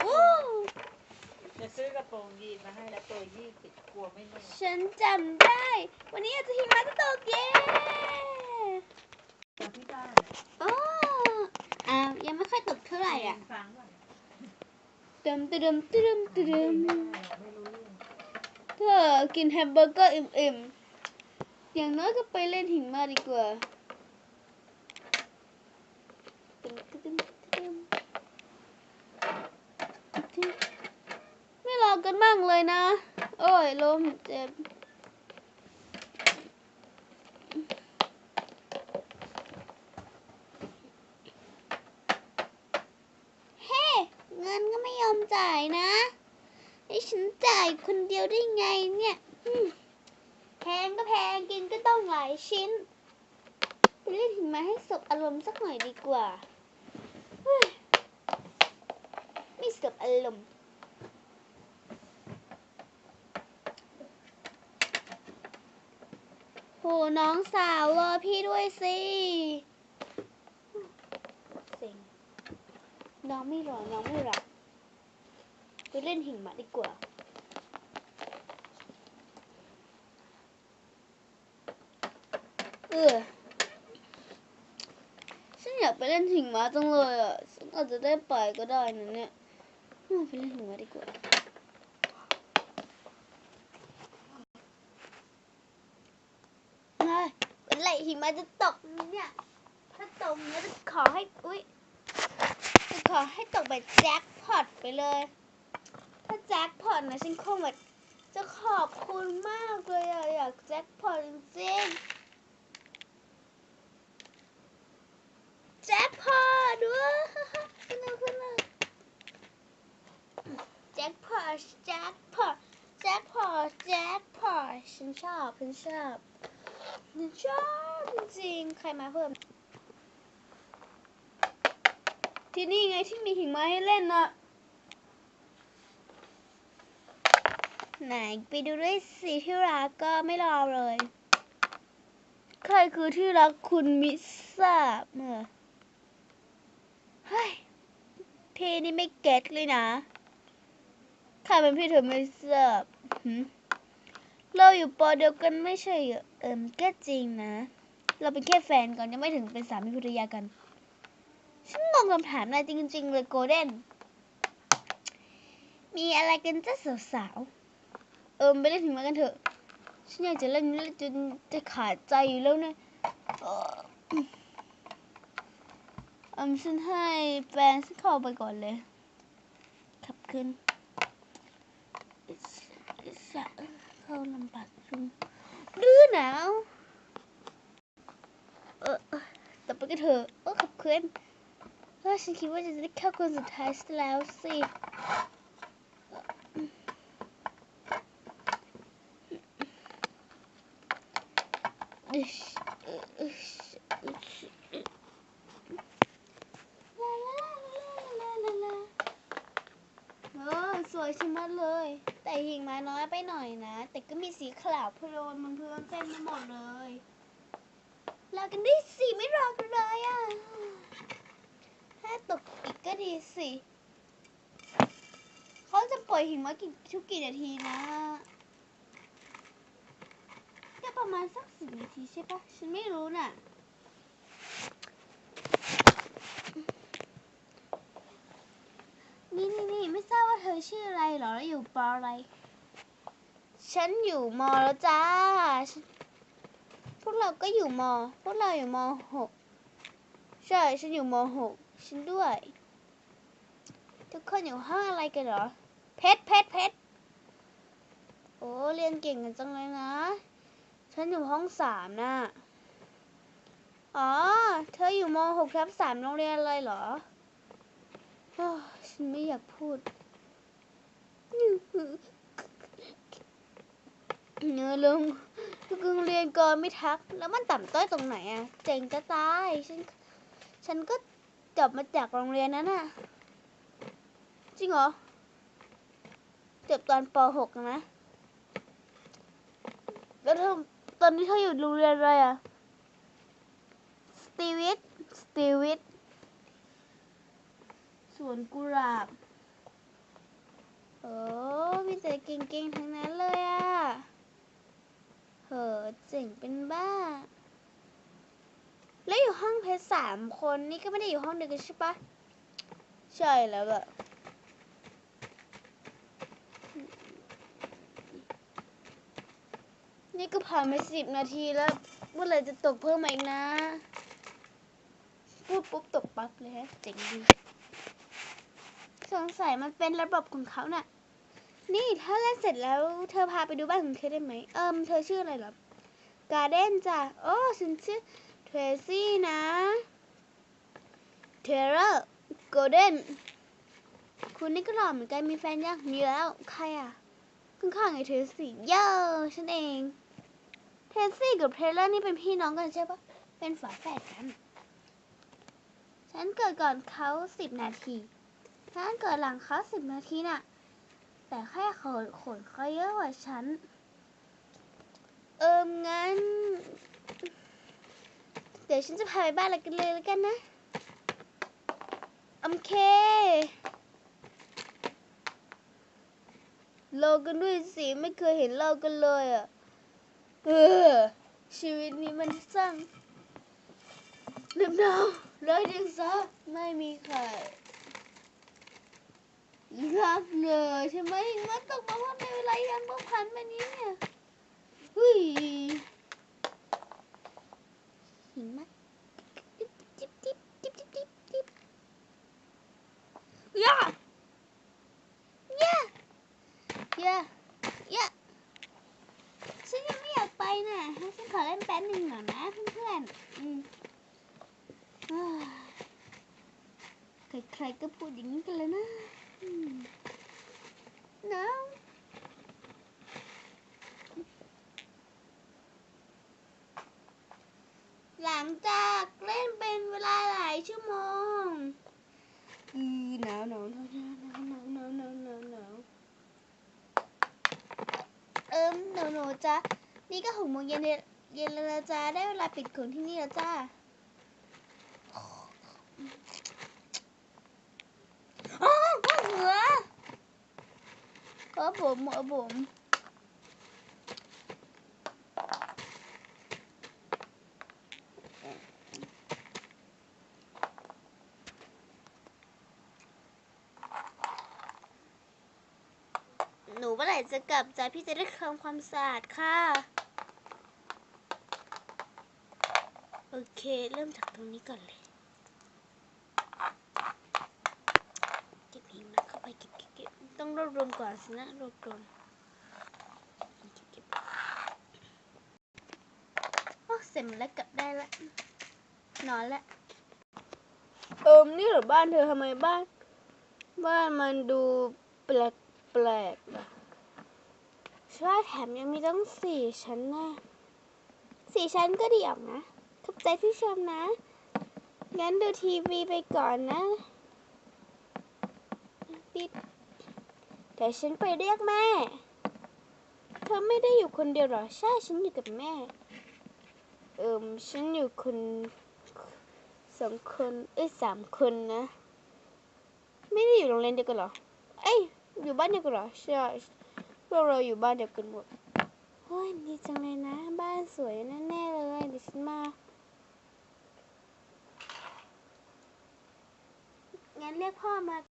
โอ้จะซื้อกระโปรงยีนมาให้แล้วตัวยี่สิบกลัวไม่นุ่งฉันจำได้ วันนี้อาจจะหิมะจะตกเย้แต่ที่บ้านโอ้อ่ายังไม่ค่อยตกเท่าไหร่อะฟังว่าตึมตึมตึมตึมไม่รู้เรื่องเธอกินแฮมเบอร์เกอร์อิ่มๆ อย่างน้อยก็ไปเล่นหิมะดีกว่าตึมตึมตึมตึมไม่รอ กันบ้างเลยนะ โอ้ยลมเจ็บ เฮ้ เงินก็ไม่ยอมจ่ายนะ ให้ฉันจ่ายคนเดียวได้ไงเนี่ยแพงก็แพงกินก็ต้องหลายชิ้น ไปเล่นหิมะให้สบอารมณ์สักหน่อยดีกว่า ไม่สบอารมณ์ โหน้องสาวรอพี่ด้วยสิเซ็งน้องไม่รอน้องไม่รับไปเล่นหิมะดีกว่า เออฉันอยากไปเล่นหิมะจังเลยอะ ฉันอาจจะได้ไปก็ได้นะเนี่ยเออไปเล่นหิมะดีกว่า เฮ้ยเป็นไร หิมะจะตกเนี่ย ถ้าตกเนี่ยจะขอให้ อุ้ยจะขอให้ตกแบบแจ็คพอตไปเลย ถ้าแจ็คพอตนะฉันคงแบบจะขอบคุณมากเลยอะอยากแจ็คพอตจริงๆแจ็คพอตด้วยขึ้นมาขึ้นมาแจ็คพอตแจ็คพอตแจ็คพอตแจ็คพอตฉันชอบฉันชอบฉันชอบ จริงใครมาเพิ่ม ที่นี่ไงที่มีหิมะให้เล่นน่ะไหนไปดูด้วยสิที่รักก็ไม่รอเลย ใครคือที่รักคุณมิทราบเมื่อเฮ้ยพี่นี่ไม่เก็ตเลยนะใครเป็นพี่เธอไม่ทราบเราอยู่ปอเดียวกันไม่ใช่เหรอเอิมก็จริงนะ เราเป็นแค่แฟนก่อนยังไม่ถึงเป็นสามีภรรยากัน ฉันงงคำถามนายจริง ๆ เลยโกลเด้น มีอะไรกันจ้าสาวๆ เอิมไปเล่นถึงมากันเถอะ ฉันอยากจะเล่นเล่นจนจะขาดใจอยู่แล้วเนี่ยเอ่อเอิมฉันให้แฟนฉันเข้าไปก่อนเลย ขับขึ้นอิสอิสะเข้าลำบากจุงดื้อหนาว เออเออต่อไปก็เถอะเออขับขึ้นเฮ้ยฉันคิดว่าจะได้เข้าคนสุดท้ายซะแล้วสิอิชอิชอิชลาลาลาลาลาเออสวยชะมัดเลย แต่หิงมาน้อยไปหน่อยนะ แต่ก็มีสีขาวโพลนบนเพื้นเต็มไปหมดเลย รอกันได้สิไม่รอกันเลยอะถ้าตกอีกก็ดีสิเขาจะปล่อยหิมะกี่ทุกกี่นาทีนะก็ประมาณสักสิบนาทีใช่ปะฉันไม่รู้น่ะนี่นี่นี่ไม่ทราบว่าเธอชื่ออะไรหรอแล้วอยู่ปออะไร ฉันอยู่มอแล้วจ้าฉัน พวกเราก็อยู่มอพวกเราอยู่มหกใช่ฉันอยู่มหกฉันด้วย ทุกคนอยู่ห้องอะไรกันเหรอ เพชรเพชรเพชรโอ้เรียนเก่งกันจังเลยนะ ฉันอยู่ห้องสามน่ะ อ๋อ เธออยู่มหกทับสามโรงเรียนอะไรเหรออฉันไม่อยากพูดเนื้อลง โรงเรียนก่อนไม่ทัก แล้วมันต่ำต้อยตรงไหนอะเจ๋งจะตายฉันฉันก็จบมาจากโรงเรียนนั้นน่ะจริงเหรอจบตอนป .6 นะ แล้วเธอตอนนี้เธออยู่โรงเรียนอะไรอะสตีวิทสตีวิทวนกุหลาบโอ้มีแต่เก่งๆทั้งนั้นเลยอะ อเจ๋งเป็นบ้า แล้วอยู่ห้องเพชรสามคนนี่ก็ไม่ได้อยู่ห้องเดียวกันใช่ปะใช่แล้วอะนี่ก็ผ่านไปสิบนาทีแล้ว เมื่อไรจะตกเพิ่มมาอีกนะ พูดปุ๊บตกปั๊บเลยฮะเจ๋งดี สงสัยมันเป็นระบบของเขาน่ะ นี่ถ้าเล่นเสร็จแล้วเธอพาไปดูบ้านของเธอได้ไหม เอิมเธอชื่ออะไรหรอ การ์เด้นจ้ะ โอ้ฉันชื่อเทรซี่นะเทเลอร์โกลเด้นคุณนี่ก็หล่อเหมือนกันมีแฟนยังมีแล้ว ใครอะข้างๆไอ้เทรซี่เย้ฉันเอง เทรซี่กับเทเลอร์นี่เป็นพี่น้องกันใช่ปะเป็นฝาแฝดกัน ฉันเกิดก่อนเขาสิบนาที ฉันเกิดหลังเขาสิบนาทีน่ะ แต่แค่ขนขนเขาเยอะกว่าฉัน เอิมงั้น เดี๋ยวฉันจะพาไปบ้านเรากันเลยแล้วกันนะโอเครอกันด้วยสิไม่เคยเห็นเรากันเลยอะ เออ ชีวิตนี้มันสั่งเรียบร้อยเลยดิงซะไม่มีใคร รักเลยใช่ไหมมันตกมาว่าในเวลายังต้องพันมานี้เนี่ยเฮ้ยหิมะจิ๊บจิ๊บจิ๊บจิ๊บจิ๊บจิ๊บจิบย่าย่าย่าย่าฉันยังไม่อยากไปน่ะฉันขอเล่นแป๊บหนึ่งหน่อยนะเพื่อนๆอืมใครๆก็พูดอย่างนี้กันเลยนะ อืมหลังจากเล่นเป็นเวลาหลายชั่วโมงอือหนาวหนาวหนาวหนาวหนาวหนาวหนาวหนาวหนาวหนาวเอิมหนูหนูจ้ะนี่ก็หกโมงเย็นเย็นแล้วจ้าได้เวลาปิดของที่นี่แล้วจ้า อ้าวหัว ครับผมครับผมหนูเมื่อไหร่จะกลับจ้ะพี่จะได้ทำความสะอาดค่ะ โอเค เริ่มจากตรงนี้ก่อนเลย เก็บหิมะเข้าไปเก็บเก็บเก็บต้องร วบรวมก่อนสินะรวบรวมเก็บเก็บโอ้เสร็จแล้วกลับได้ละนอนละเอิมนี่หรือบ้านเธอทำไมบ้าน บ้านมันดูแปลกแปลกอะใช่แถมยังมีตั้งสี่ชั้นนะสี่ชั้นก็ดีออกนะขอบใจที่ชมนะ งั้นดูทีวีไปก่อนนะปิด แต่ฉันไปเรียกแม่ เธอไม่ได้อยู่คนเดียวหรอ ใช่ ฉันอยู่กับแม่ เอิมฉันอยู่คนสองคน เอ้ยสามคนนะ ไม่ได้อยู่โรงเรียนเดียวกันหรอ เอ้ย อยู่บ้านเดียวกันหรอ ใช่พวกเราอยู่บ้านเดียวกันหมดโอ้ยดีจังเลยนะ บ้านสวยแน่ๆเลยเดี๋ยวฉันมางั้นเรียกพ่อมา